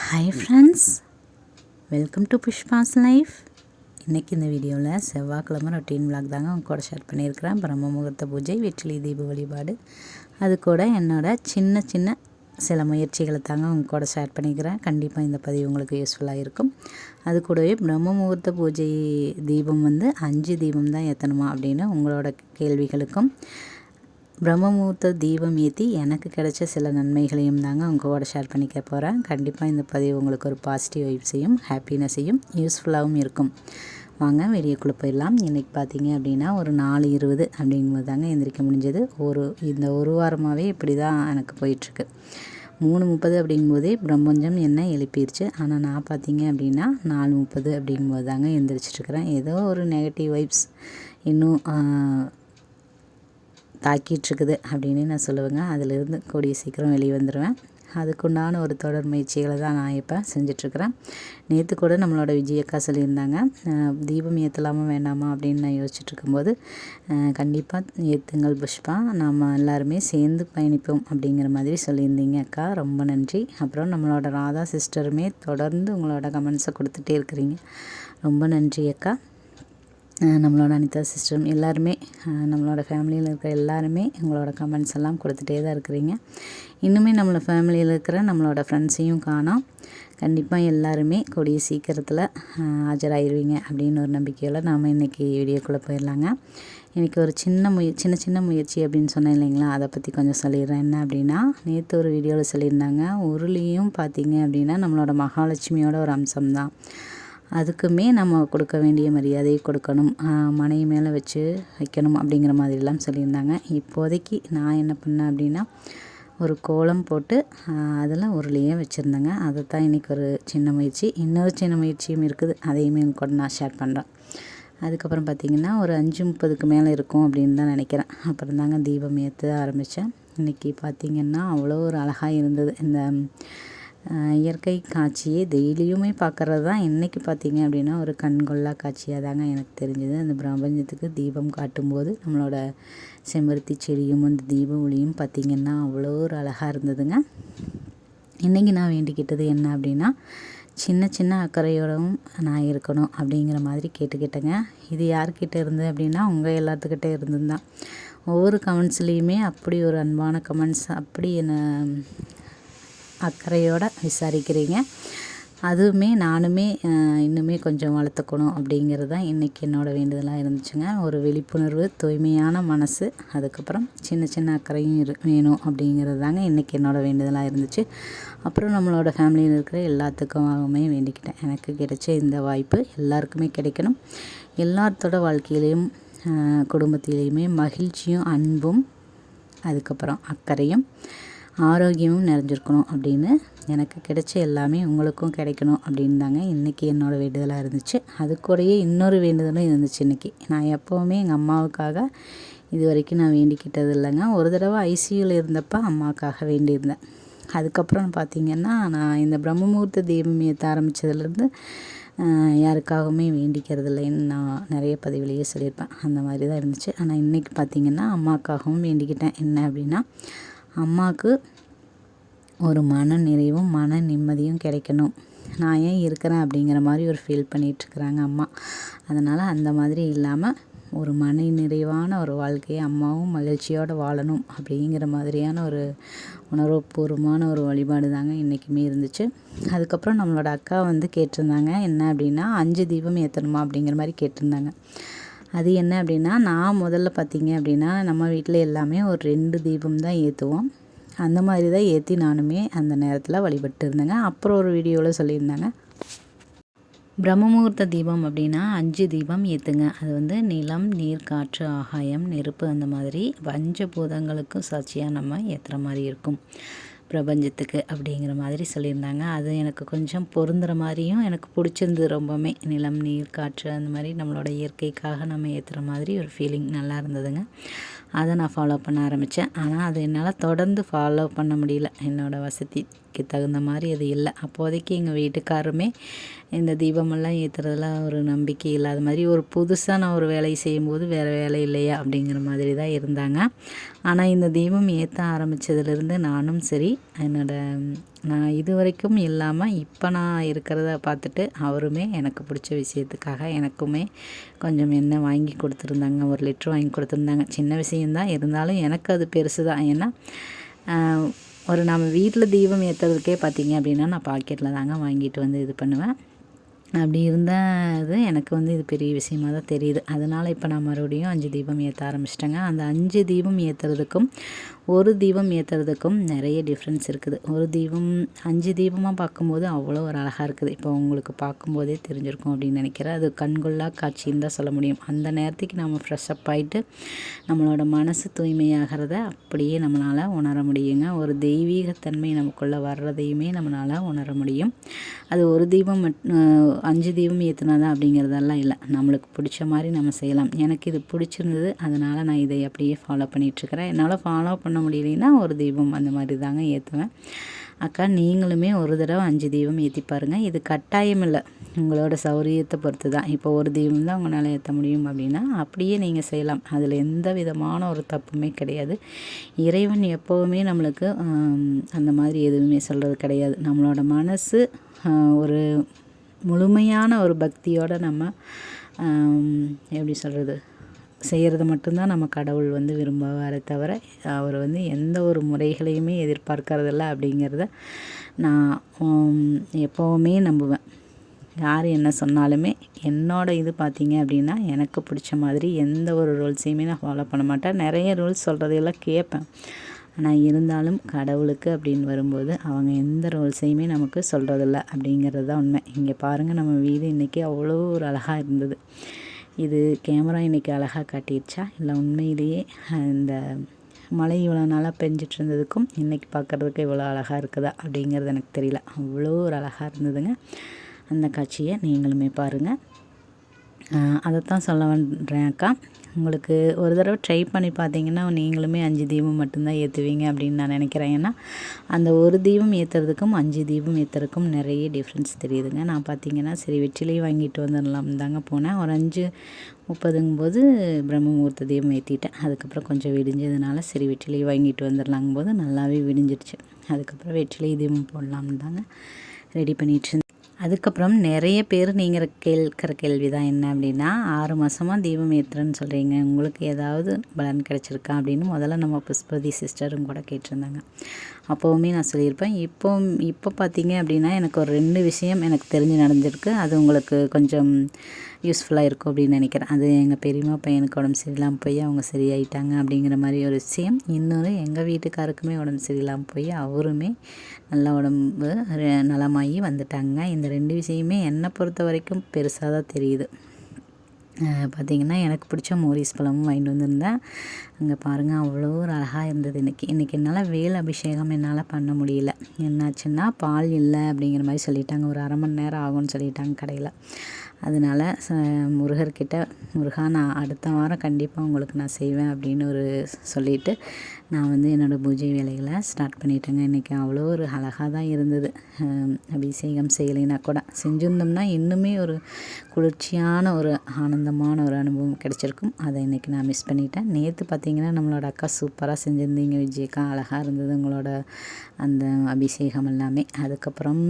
Hi friends welcome to Pushpa's life இன்றைக்கி இந்த வீடியோவில் செவ்வாய்க்கிழமை ரொட்டீன் விளாக் தாங்க உங்க கூட ஷேர் பண்ணியிருக்கிறேன். பிரம்ம முகூர்த்த பூஜை வெற்றிலை தீப வழிபாடு. அது கூட என்னோட சின்ன சின்ன சில முயற்சிகளை தாங்க உங்க கூட ஷேர் பண்ணிக்கிறேன். கண்டிப்பாக இந்த பதிவு உங்களுக்கு யூஸ்ஃபுல்லாக இருக்கும். அது கூடவே பிரம்ம முகூர்த்த பூஜை தீபம் வந்து அஞ்சு தீபம் தான் ஏற்றணுமா அப்படின்னு உங்களோட கேள்விகளுக்கும் பிரம்மமூர்த்த தீபம் ஏற்றி எனக்கு கிடைச்ச சில நன்மைகளையும் தாங்க உங்கள் கூட ஷேர் பண்ணிக்க போகிறேன் கண்டிப்பாக இந்த பதிவு உங்களுக்கு ஒரு பாசிட்டிவ் வைப்ஸையும் ஹாப்பினஸையும் யூஸ்ஃபுல்லாகவும் இருக்கும். வாங்க வெளியக்குள்ளே போயிடலாம். இன்றைக்கி பார்த்தீங்க அப்படின்னா ஒரு நாலு இருபது அப்படிங்கும்போது தாங்க எந்திரிக்க முடிஞ்சது. ஒரு இந்த ஒரு வாரமாகவே இப்படி தான் எனக்கு போயிட்டுருக்கு. மூணு முப்பது அப்படிங்கும்போதே பிரம்மஞ்சம் என்ன எழுப்பிடுச்சு ஆனால் நான் பார்த்தீங்க அப்படின்னா நாலு முப்பது அப்படிங்கும்போது தாங்க எந்திரிச்சிட்ருக்கிறேன் ஏதோ ஒரு நெகட்டிவ் வைப்ஸ் இன்னும் தாக்கிட்டுருக்குது அப்படின்னு நான் சொல்லுவேங்க. அதிலிருந்து கூடிய சீக்கிரம் வெளியே வந்துடுவேன் அதுக்குண்டான ஒரு தொடர் முயற்சிகளை தான் நான் இப்போ செஞ்சிட்ருக்கிறேன். நேற்று கூட நம்மளோட விஜயக்கா சொல்லியிருந்தாங்க தீபம் ஏற்றலாமா வேண்டாமா அப்படின்னு நான் யோசிச்சுட்ருக்கும்போது கண்டிப்பாக ஏற்றுங்கள் புஷ்பா நாம் எல்லாருமே சேர்ந்து பயணிப்போம் அப்படிங்கிற மாதிரி சொல்லியிருந்தீங்க அக்கா. ரொம்ப நன்றி. அப்புறம் நம்மளோட ராதா சிஸ்டருமே தொடர்ந்து உங்களோட கமெண்ட்ஸை கொடுத்துட்டே இருக்கிறீங்க. ரொம்ப நன்றி அக்கா. நம்மளோட அனிதா சிஸ்டரும் எல்லாருமே நம்மளோட ஃபேமிலியில் இருக்கிற எல்லாருமே உங்களோட கமெண்ட்ஸ் எல்லாம் கொடுத்துட்டே தான் இருக்கிறீங்க. இன்னுமே நம்மளோட ஃபேமிலியில் இருக்கிற நம்மளோட ஃப்ரெண்ட்ஸையும் காணோம். கண்டிப்பாக எல்லாருமே கூடிய சீக்கிரத்தில் ஆஜராகிடுவீங்க அப்படின்னு ஒரு நம்பிக்கையில் நாம் இன்றைக்கி வீடியோக்குள்ளே போயிடலாங்க. இன்றைக்கி ஒரு சின்ன முய சின்ன சின்ன முயற்சி அப்படின்னு சொன்னேன் இல்லைங்களா? அதை பற்றி கொஞ்சம் சொல்லிடுறேன். என்ன அப்படின்னா நேற்று ஒரு வீடியோவில் சொல்லியிருந்தாங்க உருளியும் பார்த்தீங்க அப்படின்னா நம்மளோட மகாலட்சுமியோட ஒரு அம்சம் தான் அதுக்குமே நம்ம கொடுக்க வேண்டிய மரியாதையை கொடுக்கணும். மனை மேலே வச்சு வைக்கணும் அப்படிங்கிற மாதிரிலாம் சொல்லியிருந்தாங்க. இப்போதைக்கு நான் என்ன பண்ணேன் அப்படின்னா ஒரு கோலம் போட்டு அதில் உருளையே வச்சுருந்தேங்க. அதை தான் இன்றைக்கி ஒரு சின்ன முயற்சி. இன்னொரு சின்ன முயற்சியும் இருக்குது. அதையுமே உங்க கூட நான் ஷேர் பண்ணுறேன் அதுக்கப்புறம் பார்த்திங்கன்னா ஒரு அஞ்சு முப்பதுக்கு மேலே இருக்கும் அப்படின்னு தான் நினைக்கிறேன். அப்புறம் தாங்க தீபம் ஏற்ற ஆரம்பித்தேன் இன்றைக்கி பார்த்திங்கன்னா அவ்வளோ ஒரு அழகாக இருந்தது. இந்த இயற்கை காட்சியை டெய்லியுமே பார்க்குறது தான் இன்றைக்கி பார்த்திங்க அப்படின்னா ஒரு கண்கொள்ளா காட்சியாக தாங்க எனக்கு தெரிஞ்சது. அந்த பிரபஞ்சத்துக்கு தீபம் காட்டும்போது நம்மளோட செம்பருத்தி செடியும் அந்த தீப ஒளியும் பார்த்திங்கன்னா அவ்வளோ ஒரு அழகாக இருந்ததுங்க. இன்றைக்கி நான் வேண்டிக்கிட்டது என்ன அப்படின்னா சின்ன சின்ன அக்கறையோடவும் நான் இருக்கணும் அப்படிங்கிற மாதிரி கேட்டுக்கிட்டேங்க. இது யார்கிட்ட இருந்து அப்படின்னா உங்கள் எல்லாத்துக்கிட்டே இருந்து தான் ஒவ்வொரு கமெண்ட்ஸ்லேயுமே அப்படி ஒரு அன்பான கமெண்ட்ஸ் அப்படி என்னை அக்கறையோடு விசாரிக்கிறீங்க. அதுவுமே நானுமே இன்னுமே கொஞ்சம் வளர்த்துக்கணும் அப்படிங்கிறது தான் இன்றைக்கி என்னோடய வேண்டுதலாக இருந்துச்சுங்க. ஒரு விழிப்புணர்வு தூய்மையான மனசு அதுக்கப்புறம் சின்ன சின்ன அக்கறையும் இரு வேணும் அப்படிங்கிறது தாங்க இன்றைக்கி என்னோடய வேண்டுதலாக இருந்துச்சு. அப்புறம் நம்மளோட ஃபேமிலியில் இருக்கிற எல்லாத்துக்குமாகவுமே வேண்டிக்கிட்டேன். எனக்கு கிடைச்ச இந்த வாய்ப்பு எல்லாருக்குமே கிடைக்கணும். எல்லாத்தோட வாழ்க்கையிலையும் குடும்பத்திலையுமே மகிழ்ச்சியும் அன்பும் அதுக்கப்புறம் அக்கறையும் ஆரோக்கியமும் நிறைஞ்சிருக்கணும் அப்படின்னு எனக்கு கிடைச்ச எல்லாமே உங்களுக்கும் கிடைக்கணும் அப்படின்னு தாங்க இன்றைக்கி என்னோடய வேண்டுதலாக இருந்துச்சு. அது கூடயே இன்னொரு வேண்டுதலும் இருந்துச்சு இன்றைக்கி நான் எப்போவுமே எங்கள் அம்மாவுக்காக இது வரைக்கும் நான் வேண்டிக்கிட்டது இல்லைங்க. ஒரு தடவை ஐசியூவில் இருந்தப்போ அம்மாவுக்காக வேண்டியிருந்தேன். அதுக்கப்புறம் பார்த்திங்கன்னா நான் இந்த பிரம்ம தெய்வம் தீபம் ஏற்ற ஆரம்பித்ததுலேருந்து யாருக்காகவுமே வேண்டிக்கிறது இல்லைன்னு நான் நிறைய பதிவுலேயே சொல்லியிருப்பேன். அந்த மாதிரி தான் இருந்துச்சு. ஆனால் இன்றைக்கி பார்த்திங்கன்னா அம்மாவுக்காகவும் வேண்டிக்கிட்டேன். என்ன அப்படின்னா அம்மாவுக்கு ஒரு மன நிறைவும் மன நிம்மதியும் கிடைக்கணும். நான் ஏன் இருக்கிறேன் அப்படிங்கிற மாதிரி ஒரு ஃபீல் பண்ணிகிட்ருக்குறாங்க அம்மா. அதனால் அந்த மாதிரி இல்லாமல் ஒரு மன நிறைவான ஒரு வாழ்க்கையை அம்மாவும் மகிழ்ச்சியோடு வாழணும் அப்படிங்கிற மாதிரியான ஒரு உணர்வுபூர்வமான ஒரு வழிபாடு தாங்க இன்றைக்குமே இருந்துச்சு. அதுக்கப்புறம் நம்மளோட அக்கா வந்து கேட்டிருந்தாங்க என்ன அப்படின்னா அஞ்சு தீபம் ஏற்றணுமா அப்படிங்கிற மாதிரி கேட்டிருந்தாங்க. அது என்ன அப்படின்னா நான் முதல்ல பார்த்தீங்க அப்படின்னா நம்ம வீட்டில் எல்லாமே ஒரு ரெண்டு தீபம் தான் ஏற்றுவோம் அந்த மாதிரி தான் ஏற்றி நானுமே அந்த நேரத்தில் வழிபட்டு இருந்தேங்க. அப்புறம் ஒரு வீடியோவில் சொல்லியிருந்தாங்க. பிரம்மமுகூர்த்த தீபம் அப்படின்னா அஞ்சு தீபம் ஏற்றுங்க அது வந்து நிலம் நீர் காற்று ஆகாயம் நெருப்பு அந்த மாதிரி பஞ்சபூதங்களுக்கும் சாட்சியாக நம்ம ஏற்றுற மாதிரி இருக்கும். பிரபஞ்சத்துக்கு அப்படிங்கிற மாதிரி சொல்லியிருந்தாங்க. அது எனக்கு கொஞ்சம் பொருந்துகிற மாதிரியும் எனக்கு பிடிச்சிருந்தது ரொம்பவுமே. நிலம் நீர் காற்று அந்த மாதிரி நம்மளோட இயற்கைக்காக நம்ம ஏற்றுற மாதிரி ஒரு ஃபீலிங் நல்லா இருந்ததுங்க. அதை நான் ஃபாலோ பண்ண ஆரம்பித்தேன் ஆனால் அது என்னால் தொடர்ந்து ஃபாலோ பண்ண முடியல. என்னோடய வசதி. வசதிக்கு தகுந்த மாதிரி அது இல்லை. அப்போதைக்கு எங்கள் வீட்டுக்காருமே இந்த தீபமெல்லாம் ஏற்றுறதுல ஒரு நம்பிக்கை இல்லாத மாதிரி ஒரு புதுசாக நான் ஒரு வேலையை செய்யும்போது வேறு வேலை இல்லையா அப்படிங்கிற மாதிரி தான் இருந்தாங்க. ஆனால் இந்த தீபம் ஏற்ற ஆரம்பித்ததுலேருந்து நானும் சரி என்னோடய நான் இது வரைக்கும் இல்லாமல் இப்போ நான் இருக்கிறத பார்த்துட்டு அவருமே எனக்கு பிடிச்ச விஷயத்துக்காக எனக்குமே கொஞ்சம் எண்ணெய் வாங்கி கொடுத்துருந்தாங்க ஒரு லிட்டர் வாங்கி கொடுத்துருந்தாங்க. சின்ன விஷயந்தான் இருந்தாலும் எனக்கு அது பெருசு தான் ஏன்னா ஒரு நம்ம வீட்டில் தீபம் ஏற்றுறதுக்கே பார்த்தீங்க அப்படின்னா நான் பாக்கெட்டில் தாங்க வாங்கிட்டு வந்து இது பண்ணுவேன். அப்படி இருந்தது எனக்கு வந்து இது பெரிய விஷயமா தான் தெரியுது. அதனால் இப்போ நான் மறுபடியும் அஞ்சு தீபம் ஏற்ற ஆரம்பிச்சிட்டேங்க. அந்த அஞ்சு தீபம் ஏற்றுறதுக்கும் ஒரு தீபம் ஏற்றுறதுக்கும் நிறைய டிஃப்ரென்ஸ் இருக்குது. ஒரு தீபம் அஞ்சு தீபமாக பார்க்கும்போது அவ்வளோ ஒரு அழகாக இருக்குது. இப்போ உங்களுக்கு பார்க்கும்போதே தெரிஞ்சிருக்கும் அப்படின்னு நினைக்கிறேன். அது கண்கொள்ளா காட்சின்னு தான் சொல்ல முடியும். அந்த நேரத்துக்கு நம்ம ஃப்ரெஷ்அப் ஆகிட்டு நம்மளோட மனசு தூய்மையாகிறத அப்படியே நம்மளால் உணர முடியுங்க. ஒரு தெய்வீகத்தன்மை நமக்குள்ளே வர்றதையுமே நம்மளால் உணர முடியும். அது ஒரு தீபம் மட் அஞ்சு தீபம் ஏற்றுனாதான் அப்படிங்கிறதெல்லாம் இல்லை. நம்மளுக்கு பிடிச்ச மாதிரி நம்ம செய்யலாம். எனக்கு இது பிடிச்சிருந்தது. அதனால் நான் இதை அப்படியே ஃபாலோ பண்ணிகிட்ருக்கிறேன் என்னால் ஃபாலோ பண்ண பண்ண முடியலைன்னா ஒரு தீபம் அந்த மாதிரி தாங்க ஏற்றுவேன் அக்கா நீங்களுமே ஒரு தடவை அஞ்சு தீபம் ஏற்றி பாருங்கள் இது கட்டாயம் இல்லை. உங்களோட சௌரியத்தை பொறுத்து தான் இப்போ ஒரு தீபம் தான் உங்களால் ஏற்ற முடியும் அப்படின்னா அப்படியே நீங்கள் செய்யலாம். அதில் எந்த விதமான ஒரு தப்புமே கிடையாது. இறைவன் எப்போவுமே நம்மளுக்கு அந்த மாதிரி எதுவுமே சொல்கிறது கிடையாது. நம்மளோட மனசு ஒரு முழுமையான ஒரு பக்தியோடு நம்ம எப்படி சொல்கிறது செய்கிறது மட்டும்தான் நம்ம கடவுள் வந்து விரும்புவாரே தவிர அவர் வந்து எந்த ஒரு முறைகளையுமே எதிர்பார்க்கறதில்ல அப்படிங்கிறத நான் எப்போவுமே நம்புவேன். யார் என்ன சொன்னாலுமே என்னோடய இது பார்த்தீங்க அப்படின்னா எனக்கு பிடிச்ச மாதிரி எந்த ஒரு ரூல்ஸையுமே நான் ஃபாலோ பண்ண மாட்டேன். நிறைய ரூல்ஸ் சொல்கிறதையெல்லாம் கேட்பேன். ஆனால் இருந்தாலும் கடவுளுக்கு அப்படின்னு வரும்போது அவங்க எந்த ரோல்ஸையுமே நமக்கு சொல்கிறதில்ல அப்படிங்கிறது தான் உண்மை. இங்கே பாருங்கள் நம்ம வீடு இன்றைக்கி அவ்வளோ ஒரு அழகாக இருந்தது. இது கேமரா இன்றைக்கி அழகாக காட்டிடுச்சா இல்லை உண்மையிலேயே இந்த மழை இவ்வளோ நாளாக பெஞ்சிட்டு இருந்ததுக்கும் இன்றைக்கி பார்க்குறதுக்கு இவ்வளோ அழகாக இருக்குதா அப்படிங்கிறது எனக்கு தெரியல. அவ்வளோ ஒரு அழகாக இருந்ததுங்க. அந்த காட்சியை நீங்களுமே பாருங்கள் அதைத்தான் சொல்ல வந்துடுறேன் அக்கா. உங்களுக்கு ஒரு தடவை ட்ரை பண்ணி பார்த்தீங்கன்னா நீங்களுமே அஞ்சு தீபம் மட்டும்தான் ஏற்றுவீங்க அப்படின்னு நான் நினைக்கிறேன். ஏன்னா அந்த ஒரு தீபம் ஏற்றுறதுக்கும் அஞ்சு தீபம் ஏற்றுறதுக்கும் நிறைய டிஃப்ரென்ஸ் தெரியுதுங்க. நான் பார்த்தீங்கன்னா சரி வெற்றிலையை வாங்கிட்டு வந்துடலாம் தாங்க போனேன். ஒரு அஞ்சு முப்பதுங்கும்போது பிரம்ம முகூர்த்த தீபம் ஏற்றிட்டேன் அதுக்கப்புறம் கொஞ்சம் விடிஞ்சதுனால சரி வெற்றிலையும் வாங்கிட்டு வந்துடலாங்கும் போது நல்லாவே விடிஞ்சிருச்சு. அதுக்கப்புறம் வெற்றிலை தீபம் போடலாம்னு தாங்க ரெடி பண்ணிகிட்டு அதுக்கப்புறம் நிறைய பேர் நீங்கள் கேட்குற கேள்வி தான் என்ன அப்படின்னா ஆறு மாதமாக தீபம் ஏற்றுறேன்னு சொல்கிறீங்க உங்களுக்கு ஏதாவது பலன் கிடச்சிருக்கா அப்படின்னு முதல்ல நம்ம புஷ்பதி சிஸ்டரும் கூட கேட்டிருந்தாங்க. அப்போவுமே நான் சொல்லியிருப்பேன். இப்போ இப்போ பார்த்தீங்க அப்படின்னா எனக்கு ஒரு ரெண்டு விஷயம் எனக்கு தெரிஞ்சு நடந்திருக்கு. அது உங்களுக்கு கொஞ்சம் யூஸ்ஃபுல்லாக இருக்கும் அப்படின்னு நினைக்கிறேன். அது எங்கள் பெரியம்மா பையனுக்கு உடம்பு சரியில்லாமல் போய் அவங்க சரியாயிட்டாங்க அப்படிங்கிற மாதிரி ஒரு விஷயம். இன்னொரு எங்கள் வீட்டுக்காருக்குமே உடம்பு சரியில்லாமல் போய் அவருமே நல்லா உடம்பு நலமாகி வந்துட்டாங்க. இந்த ரெண்டு விஷயமே என்னை பொறுத்த வரைக்கும் பெருசாக தான் தெரியுது. பார்த்திங்கன்னா எனக்கு பிடிச்ச மோரிஸ் பழமும் வாங்கிட்டு வந்திருந்தேன். அங்கே பாருங்கள் அவ்வளோ ஒரு அழகாக இருந்தது இன்றைக்கி இன்றைக்கி என்னால் வேல் அபிஷேகம் என்னால் பண்ண முடியல. என்னாச்சுன்னா பால் இல்லை அப்படிங்கிற மாதிரி சொல்லிட்டாங்க. ஒரு அரை மணி நேரம் ஆகும்னு சொல்லிட்டாங்க கடையில். அதனால் ச முருகர்கிட்ட முருகா நான் அடுத்த வாரம் கண்டிப்பாக உங்களுக்கு நான் செய்வேன் அப்படின்னு ஒரு சொல்லிவிட்டு நான் வந்து என்னோடய பூஜை வேலைகளை ஸ்டார்ட் பண்ணிட்டேங்க. இன்றைக்கி அவ்வளோ ஒரு அழகாக தான் இருந்தது. அபிஷேகம் செய்யலைன்னா கூட. செஞ்சுருந்தோம்னா இன்னுமே ஒரு குளிர்ச்சியான ஒரு ஆனந்தமான ஒரு அனுபவம் கிடச்சிருக்கும். அதை இன்றைக்கி நான் மிஸ் பண்ணிட்டேன். நேற்று பார்த்திங்கன்னா நம்மளோட அக்கா சூப்பராக செஞ்சுருந்தீங்க விஜயக்கா அழகாக இருந்தது உங்களோட அந்த அபிஷேகம் எல்லாமே. அதுக்கப்புறம்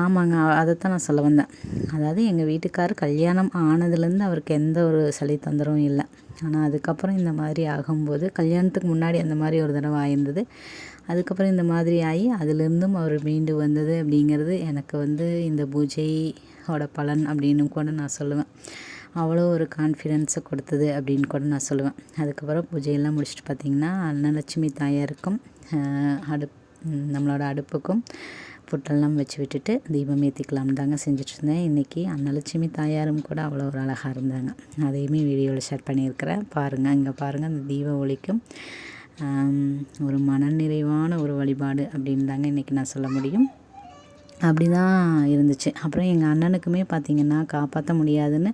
ஆமாங்க. அதைத்தான் நான் சொல்ல வந்தேன். அதாவது எங்கள் வீட்டுக்கார் கல்யாணம் ஆனதுலேருந்து அவருக்கு எந்த ஒரு சளி தொந்தரவும் இல்லை. ஆனால் அதுக்கப்புறம் இந்த மாதிரி ஆகும்போது கல்யாணத்துக்கு முன்னாடி அந்த மாதிரி ஒரு தடவை ஆயிருந்தது. அதுக்கப்புறம் இந்த மாதிரி ஆகி அதுலேருந்தும் அவர் மீண்டு வந்தது அப்படிங்கிறது எனக்கு வந்து இந்த பூஜையோட பலன் அப்படின்னு கூட நான் சொல்லுவேன். அவ்வளோ ஒரு கான்ஃபிடென்ஸை கொடுத்தது அப்படின்னு கூட நான் சொல்லுவேன். அதுக்கப்புறம் பூஜையெல்லாம் முடிச்சுட்டு பார்த்திங்கன்னா அன்னலட்சுமி தாயாருக்கும் அடுப் நம்மளோட அடுப்புக்கும் புட்டெல்லாம் வச்சு விட்டுட்டு தீபம் ஏற்றிக்கலாம்னு தாங்க செஞ்சிட்ருந்தேன். இன்றைக்கி அன்னலட்சுமி தாயாரும் கூட அவ்வளோ ஒரு அழகாக இருந்தாங்க. அதையுமே வீடியோவில் ஷேர் பண்ணியிருக்கிறேன். பாருங்கள் இங்கே பாருங்கள் அந்த தீப ஒளிக்கும் ஒரு மனநிறைவான ஒரு வழிபாடு அப்படின்னு தாங்க இன்றைக்கி நான் சொல்ல முடியும். அப்படி தான் இருந்துச்சு. அப்புறம் எங்கள் அண்ணனுக்குமே பார்த்திங்கன்னா காப்பாற்ற முடியாதுன்னு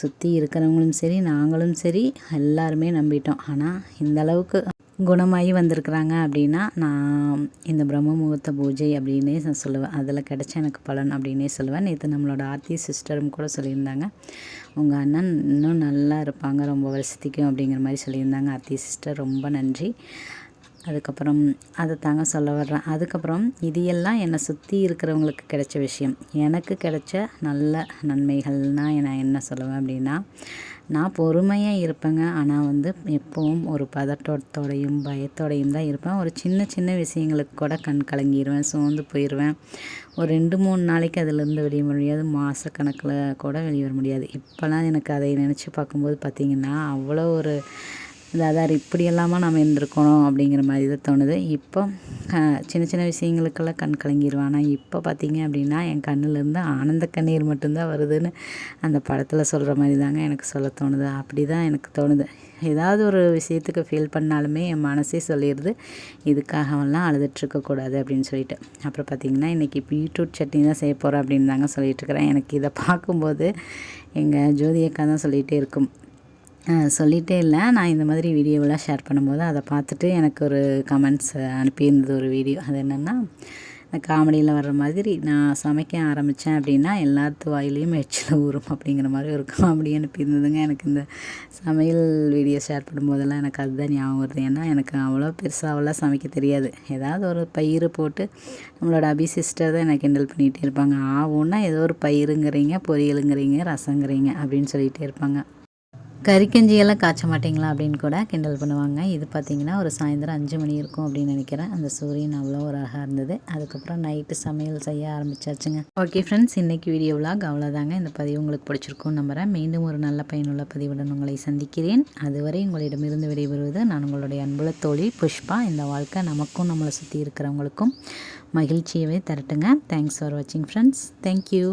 சுற்றி இருக்கிறவங்களும் சரி நாங்களும் சரி எல்லாருமே நம்பிட்டோம். ஆனால் இந்த அளவுக்கு குணமாகி வந்திருக்கிறாங்க அப்படின்னா நான் இந்த பிரம்ம முகூர்த்த பூஜை அப்படின்னே நான் சொல்லுவேன். அதில் கிடச்ச எனக்கு பலன் அப்படின்னே சொல்லுவேன். நேற்று நம்மளோட ஆர்த்தி சிஸ்டரும் கூட சொல்லியிருந்தாங்க. உங்கள் அண்ணன் இன்னும் நல்லா இருப்பாங்க ரொம்ப வருஷத்துக்கும் அப்படிங்கிற மாதிரி சொல்லியிருந்தாங்க. ஆர்த்தி சிஸ்டர் ரொம்ப நன்றி. அதுக்கப்புறம் அதை தாங்க சொல்ல வர்றேன். அதுக்கப்புறம் இது எல்லாம் என்னை சுற்றி இருக்கிறவங்களுக்கு கிடைச்ச விஷயம். எனக்கு கிடைச்ச நல்ல நன்மைகள்னால் நான் என்ன சொல்லுவேன் அப்படின்னா நான் பொறுமையாக இருப்பேங்க. ஆனால் வந்து எப்போவும் ஒரு பதட்டத்தோடையும் பயத்தோடையும் தான் இருப்பேன். ஒரு சின்ன சின்ன விஷயங்களுக்கு கூட கண் கலங்கிடுவேன் சோர்ந்து போயிடுவேன் ஒரு ரெண்டு மூணு நாளைக்கு அதிலேருந்து வெளியே முடியாது. மாதக்கணக்கில் கூட வெளியே வர முடியாது. இப்போலாம் எனக்கு அதை நினச்சி பார்க்கும்போது பார்த்திங்கன்னா அவ்வளோ ஒரு அதாவது இப்படி எல்லாமா நம்ம இருந்திருக்கணும் அப்படிங்கிற மாதிரி தான் தோணுது. இப்போ சின்ன சின்ன விஷயங்களுக்கெல்லாம் கண் கலங்கிடுவேன் ஆனால் இப்போ பார்த்தீங்க அப்படின்னா என் கண்ணுலேருந்து ஆனந்த கண்ணீர் மட்டும்தான் வருதுன்னு அந்த படத்தில் சொல்கிற மாதிரி தாங்க எனக்கு சொல்ல தோணுது. அப்படி தான் எனக்கு தோணுது. ஏதாவது ஒரு விஷயத்துக்கு ஃபீல் பண்ணாலுமே என் மனசே சொல்லிடுது இதுக்காகவெல்லாம் அழுதுட்ருக்கக்கூடாது அப்படின்னு சொல்லிட்டு. அப்புறம் பார்த்திங்கன்னா இன்றைக்கி பீட்ரூட் சட்னி தான் செய்ய போகிறேன் அப்படின்னு தாங்க சொல்லிகிட்ருக்கிறேன் எனக்கு இதை பார்க்கும்போது எங்கள் ஜோதி அக்கா தான் சொல்லிகிட்டே இருக்கும். சொல்லிகிட்டே இல்லை. நான் இந்த மாதிரி வீடியோவெலாம் ஷேர் பண்ணும்போது அதை பார்த்துட்டு எனக்கு ஒரு கமெண்ட்ஸ் அனுப்பியிருந்தது ஒரு வீடியோ. அது என்னென்னா காமெடியில் வர்ற மாதிரி நான் சமைக்க ஆரம்பித்தேன் அப்படின்னா எல்லாத்து வாயிலையும் எச்சில் ஊறும் அப்படிங்கிற மாதிரி ஒரு காமெடி அனுப்பியிருந்ததுங்க. எனக்கு இந்த சமையல் வீடியோ ஷேர் பண்ணும்போதெல்லாம் எனக்கு அதுதான் ஞாபகம் வருது. ஏன்னா எனக்கு அவ்வளோ பெருசாக அவ்வளோ சமைக்க தெரியாது. ஏதாவது ஒரு பயிர் போட்டு நம்மளோட அபி சிஸ்டர் தான் எனக்கு கிண்டல் பண்ணிகிட்டே இருப்பாங்க. ஆகும்னா ஏதோ ஒரு பயிருங்கிறீங்க பொரியலுங்கிறீங்க ரசங்கிறீங்க அப்படின்னு சொல்லிகிட்டே இருப்பாங்க. கறிக்கஞ்சியெல்லாம் காய்ச்ச மாட்டிங்களா அப்படின்னு கூட கிண்டல் பண்ணுவாங்க. இது பார்த்திங்கன்னா ஒரு சாயந்தரம் அஞ்சு மணி இருக்கும் அப்படின்னு நினைக்கிறேன். அந்த சூரியன் அவ்வளோ ஒரு அழகாக இருந்தது. அதுக்கப்புறம் நைட்டு சமையல் செய்ய ஆரம்பிச்சாச்சுங்க. ஓகே ஃப்ரெண்ட்ஸ் இன்றைக்கி வீடியோவிலாக அவ்வளோதாங்க. இந்த பதிவு உங்களுக்கு பிடிச்சிருக்கும் நம்புகிறேன் மீண்டும் ஒரு நல்ல பயனுள்ள பதிவுடன் உங்களை சந்திக்கிறேன். அதுவரை உங்களிடமிருந்து விடைபெறுவது நான் உங்களுடைய அன்புள்ள தோழி புஷ்பா. இந்த வாழ்க்கை நமக்கும் நம்மளை சுற்றி இருக்கிறவங்களுக்கும் மகிழ்ச்சியவே தரட்டுங்க. தேங்க்ஸ் ஃபார் வாட்சிங் ஃப்ரெண்ட்ஸ் தேங்க்யூ